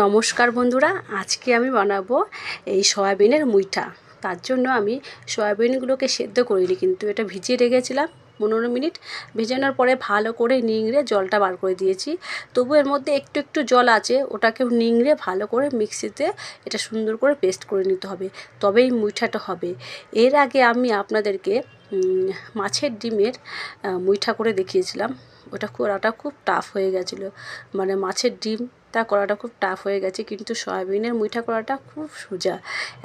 নমস্কার বন্ধুরা, আজকে আমি বানাবো এই সয়াবিনের মুইঠা। তার জন্য আমি সয়াবিনগুলোকে সেদ্ধ করিনি, কিন্তু এটা ভিজিয়ে রেখেছিলাম পনেরো মিনিট। ভেজানোর পরে ভালো করে নিংড়ে জলটা বার করে দিয়েছি। তবু এর মধ্যে একটু একটু জল আছে, ওটাকেও নিংড়ে ভালো করে মিক্সিতে এটা সুন্দর করে পেস্ট করে নিতে হবে, তবেই মুইঠাটা হবে। এর আগে আমি আপনাদেরকে মাছের ডিমের মুইঠা করে দেখিয়েছিলাম। ওটা করাটা খুব টাফ হয়ে গেছিল। মানে মাছের ডিম তা করাটা খুব টাফ হয়ে গেছে কিন্তু সয়াবিনের মুইঠা করাটা খুব সোজা।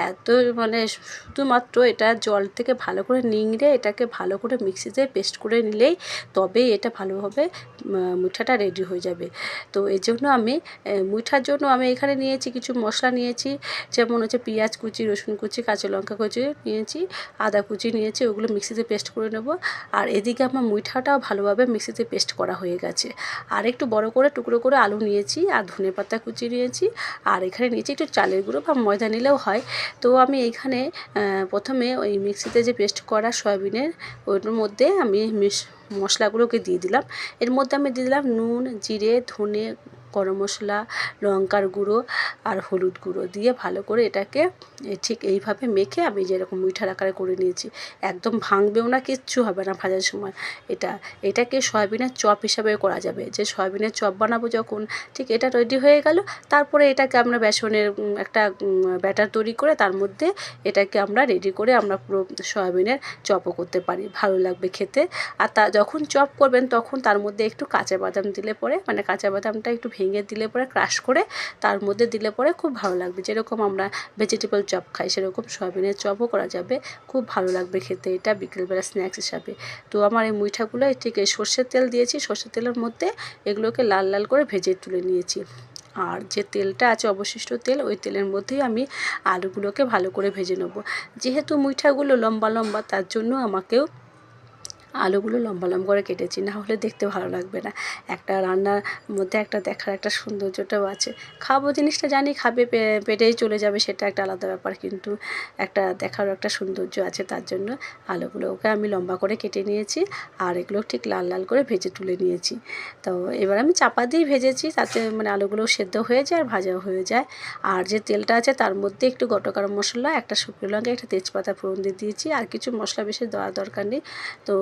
এত মানে শুধুমাত্র এটা জল থেকে ভালো করে নিংড়ে এটাকে ভালো করে মিক্সিতে পেস্ট করে নিলেই তবেই এটা ভালোভাবে উম, মুইঠাটা রেডি হয়ে যাবে। তো এই জন্য আমি এ, মুইঠার জন্য আমি এখানে নিয়েছি কিছু মশলা নিয়েছি যেমন হচ্ছে পেঁয়াজ কুচি রসুন কুচি কাঁচা লঙ্কা কুচি নিয়েছি আদা কুচি নিয়েছি ওগুলো মিক্সিতে পেস্ট করে নেব। আর এদিকে আমার মুইঠাটাও ভালোভাবে মিক্সিতে পেস্ট করা হয়ে গেছে। আর একটু বড় করে টুকরো করে আলু নিয়েছি, আর ধনে পাতা কুচি নিয়েছি, আর এখানে নিয়েছি একটু চালের গুঁড়ো বা ময়দা নিলেও হয়। তো আমি এখানে প্রথমে ওই মিক্সিতে যে পেস্ট করা সয়াবিনের ওইটার মধ্যে আমি মিশ, মশলাগুলোকে দিয়ে দিলাম। এর মধ্যে আমি দিয়ে দিলাম নুন, জিরে, ধনে গরম মশলা, লঙ্কার গুঁড়ো আর হলুদ গুঁড়ো দিয়ে ভালো করে এটাকে ঠিক এইভাবে মেখে আমি যেরকম মিঠার আকারে করে নিয়েছি। একদম ভাঙবেও না, কিচ্ছু হবে না ভাজার সময়। এটা, এটাকে সয়াবিনের চপ হিসাবে করা যাবে। যে সয়াবিনের চপ বানাবো যখন, ঠিক এটা রেডি হয়ে গেল। তারপরে এটাকে আমরা বেসনের একটা ব্যাটার তৈরি করে তার মধ্যে এটাকে আমরা রেডি করে আমরা পুরো সয়াবিনের চপও করতে পারি। ভালো লাগবে খেতে। আর তা, যখন চপ করবেন তখন তার মধ্যে একটু কাঁচা বাদাম দিলে পরে মানে কাঁচা বাদামটা একটু ভেঙে দিলে পরে ক্রাশ করে, তার মধ্যে দিলে পরে খুব ভালো লাগবে। যেরকম আমরা ভেজিটেবল চপ খাই, সেরকম সয়াবিনের চপও করা যাবে। খুব ভালো লাগবে খেতে, এটা বিকেলবেলা স্ন্যাক্স হিসাবে। তো আমার এই মুইঠাগুলো ঠিক এই সর্ষের তেল দিয়েছি, সর্ষের তেলের মধ্যে এগুলোকে লাল লাল করে ভেজে তুলে নিয়েছি। আর যে তেলটা আছে, অবশিষ্ট তেল, ওই তেলের মধ্যেই আমি আলুগুলোকে ভালো করে ভেজে নেব। যেহেতু মুইঠাগুলো লম্বা লম্বা, তার জন্য আমাকেও আলুগুলো লম্বা লম্বা করে কেটেছি, না হলে দেখতে ভালো লাগবে না। একটা রান্নার মধ্যে একটা দেখার একটা সৌন্দর্যটাও আছে। খাব জিনিসটা জানি খাবে পেটেই চলে যাবে, সেটা একটা আলাদা ব্যাপার, কিন্তু একটা দেখারও একটা সৌন্দর্য আছে তার জন্য আলুগুলোকে আমি লম্বা করে কেটে নিয়েছি, আর এগুলো ঠিক লাল লাল করে ভেজে তুলে নিয়েছি। তো এবার আমি চাপা দিয়ে ভেজেছি, তাতে মানে আলুগুলো সেদ্ধ হয়ে যায়, আর ভাজাও হয়ে যায়। আর যে তেলটা আছে তার মধ্যে একটু গোটা গরম মশলা, একটা শুকনো লঙ্কা, একটা তেজপাতা ফোড়ন দিয়ে দিয়েছি, আর কিছু মশলা বেশি দেওয়ার দরকার নেই। তো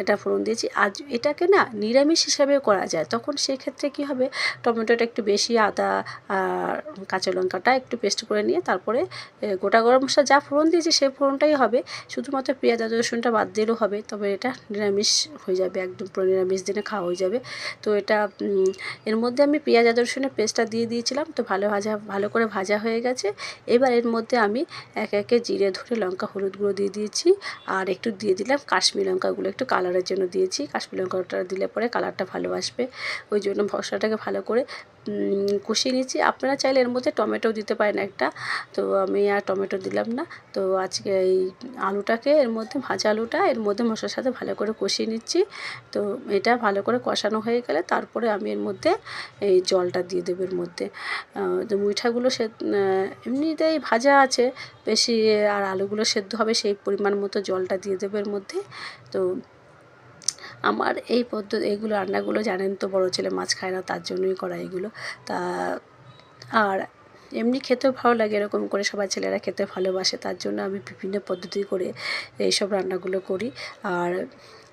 এটা ফোড়ন দিয়েছি। আর এটাকে না নিরামিষ হিসাবেও করা যায়। তখন সেই ক্ষেত্রে কী হবে? টমেটোটা একটু বেশি আদা কাঁচা লঙ্কাটা একটু পেস্ট করে নিয়ে তারপরে গোটা গরম মশলা যা ফোড়ন দিয়েছি সেই ফোড়নটাই হবে। শুধুমাত্র পেঁয়াজ আদা রসুনটা বাদ দিলেও হবে। তবে এটা নিরামিষ হয়ে যাবে। একদম পুরো নিরামিষ দিনে খাওয়া হয়ে যাবে। তো এটা এর মধ্যে আমি পেঁয়াজ আদা রসুনের পেস্টটা দিয়ে দিয়েছিলাম। তো ভালো ভাজা, ভালো করে ভাজা হয়ে গেছে। এবার এর মধ্যে আমি একে একে জিরে ধরে লঙ্কা, হলুদ গুঁড়ো দিয়ে দিয়েছি। আর একটু দিয়ে দিলাম কাশ্মীর লঙ্কাগুলো। একটু কালারের জন্য দিয়েছি। কাশ্মীর লঙ্কাটা দিলে পরে কালারটা ভালো আসবে। ওই জন্য মশলাটাকে ভালো করে কষিয়ে নিয়েছি। আপনারা চাইলে এর মধ্যে টমেটো দিতে পারেন একটা। তো আমি আর টমেটো দিলাম না। তো আজকে এই আলুটাকে এর মধ্যে, ভাজা আলুটা এর মধ্যে মশলার সাথে ভালো করে কষিয়ে নিচ্ছি। তো এটা ভালো করে কষানো হয়ে গেলে তারপরে আমি এর মধ্যে এই জলটা দিয়ে দেবো এর মধ্যে। তো মুইঠাগুলো সে এমনিতেই ভাজা আছে, বেশি আর আলুগুলো সেদ্ধ হবে সেই পরিমাণ মতো জলটা দিয়ে দেবো এর মধ্যে। তো আমার এই পদ্ধতি এগুলো রান্নাগুলো জানেন তো বড়ো ছেলে মাছ খায় না, তার জন্যই করা এগুলো। তা আর এমনি খেতেও ভালো লাগে, এরকম করে সবাই ছেলেরা খেতে ভালোবাসে, তার জন্য আমি বিভিন্ন পদ্ধতি করে এইসব রান্নাগুলো করি। আর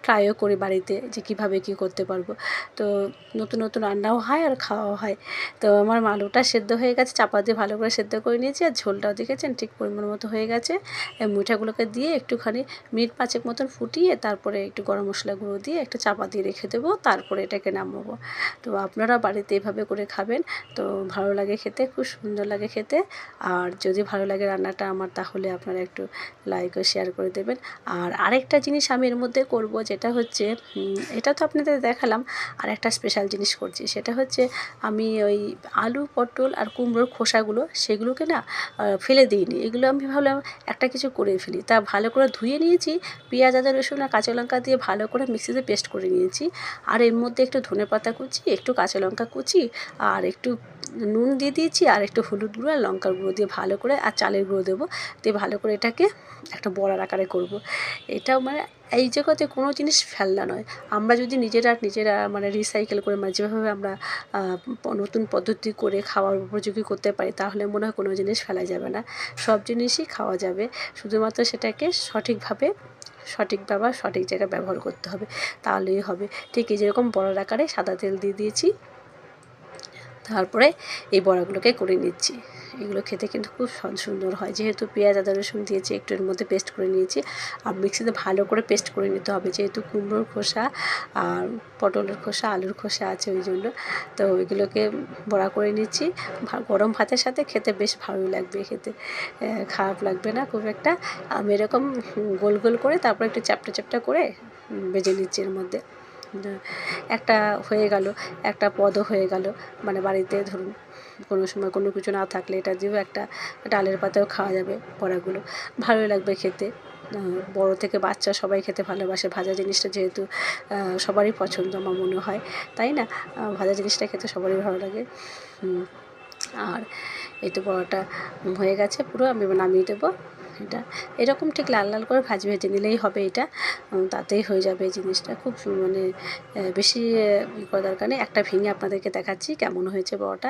ট্রাইও করি বাড়িতে যে কীভাবে কী করতে পারব। তো নতুন নতুন রান্নাও হয় আর খাওয়াও হয়। তো আমার আলুটা সেদ্ধ হয়ে গেছে, চাপা দিয়ে ভালো করে সেদ্ধ করে নিয়েছি আর ঝোলটাও দেখেছেন ঠিক পরিমাণ মতো হয়ে গেছে। মুঠাগুলোকে দিয়ে একটুখানি মিনিট পাঁচেক মতন ফুটিয়ে তারপরে একটু গরম মশলা গুঁড়ো দিয়ে একটু চাপা দিয়ে রেখে দেবো, তারপরে এটাকে নামাবো। তো আপনারা বাড়িতে এভাবে করে খাবেন। তো ভালো লাগে খেতে, খুব সুন্দর লাগে খেতে। আর যদি ভালো লাগে রান্নাটা আমার তাহলে আপনারা একটু লাইক ও শেয়ার করে দেবেন। আর আরেকটা জিনিস আমি এর মধ্যে করব যেটা হচ্ছে এটা তো আপনাদের দেখালাম। আর একটা স্পেশাল জিনিস করছি, সেটা হচ্ছে আমি ওই আলু, পটল আর কুমড়োর খোসাগুলো, সেগুলোকে না ফেলে দিইনি। এগুলো আমি ভাবলাম একটা কিছু করে ফেলি। তা ভালো করে ধুয়ে নিয়েছি, পেঁয়াজ, আদা, রসুন আর কাঁচা লঙ্কা দিয়ে ভালো করে মিক্সিতে পেস্ট করে নিয়েছি। আর এর মধ্যে একটু ধনে পাতা কুচি, একটু কাঁচা লঙ্কা কুচি আর একটু নুন দিয়ে দিয়েছি, আর একটু হলুদ গুঁড়ো আর লঙ্কার গুঁড়ো দিয়ে ভালো করে, আর চালের গুঁড়ো দেবো। দিয়ে ভালো করে এটাকে একটা বড়ার আকারে করব। এটাও মানে এই জগতে কোনো জিনিস ফেলনা নয়। আমরা যদি নিজেরা নিজেরা মানে রিসাইকেল করে মানে যেভাবে আমরা নতুন পদ্ধতি করে খাওয়ার উপযোগী করতে পারি, তাহলে মনে হয় কোনো জিনিস ফেলা যাবে না। সব জিনিসই খাওয়া যাবে। শুধুমাত্র সেটাকে সঠিকভাবে, সঠিক ব্যবহার, সঠিক জায়গায় ব্যবহার করতে হবে। তাহলেই হবে। ঠিক এই যেরকম বড়ার আকারে সাদা তেল দিয়ে দিয়েছি। তারপরে এই বড়াগুলোকে করে নিচ্ছি। এগুলো খেতে কিন্তু খুব সুন্দর হয়। যেহেতু পেঁয়াজ, আদা, রসুন দিয়েছি, একটু এর মধ্যে পেস্ট করে নিয়েছি। আর মিক্সিতে ভালো করে পেস্ট করে নিতে হবে। যেহেতু কুমড়োর খোসা আর পটলের খোসা, আলুর খোসা আছে ওই জন্য। তো ওইগুলোকে বড়া করে নিচ্ছি। গরম ভাতের সাথে খেতে বেশ ভালোই লাগবে খেতে। খারাপ লাগবে না খুব একটা। আমি এরকম গোল গোল করে তারপর একটু চ্যাপটা চ্যাপটা করে বেজে নিচ্ছি এর মধ্যে। একটা হয়ে গেল, একটা পদও হয়ে গেল। মানে বাড়িতে ধরুন কোনো সময় কোনো কিছু না থাকলে এটা দিয়েও একটা ডালের পাতাও খাওয়া যাবে বড়াগুলো। ভালোই লাগবে খেতে। বড় থেকে বাচ্চা সবাই খেতে ভালোবাসে। ভাজা জিনিসটা যেহেতু সবারই পছন্দ আমার মনে হয়। তাই না? ভাজা জিনিসটা খেতে সবারই ভালো লাগে। আর এই তো বড়াটা হয়ে গেছে পুরো। আমি নামিয়ে দেবো। এটা। এরকম ঠিক লাল লাল করে ভাজি ভেজে নিলেই হবে এটা। তাতেই হয়ে যাবে এই জিনিসটা। খুব মানে বেশি করার দরকার নেই। একটা ভেঙে আপনাদেরকে দেখাচ্ছি কেমন হয়েছে বড়াটা।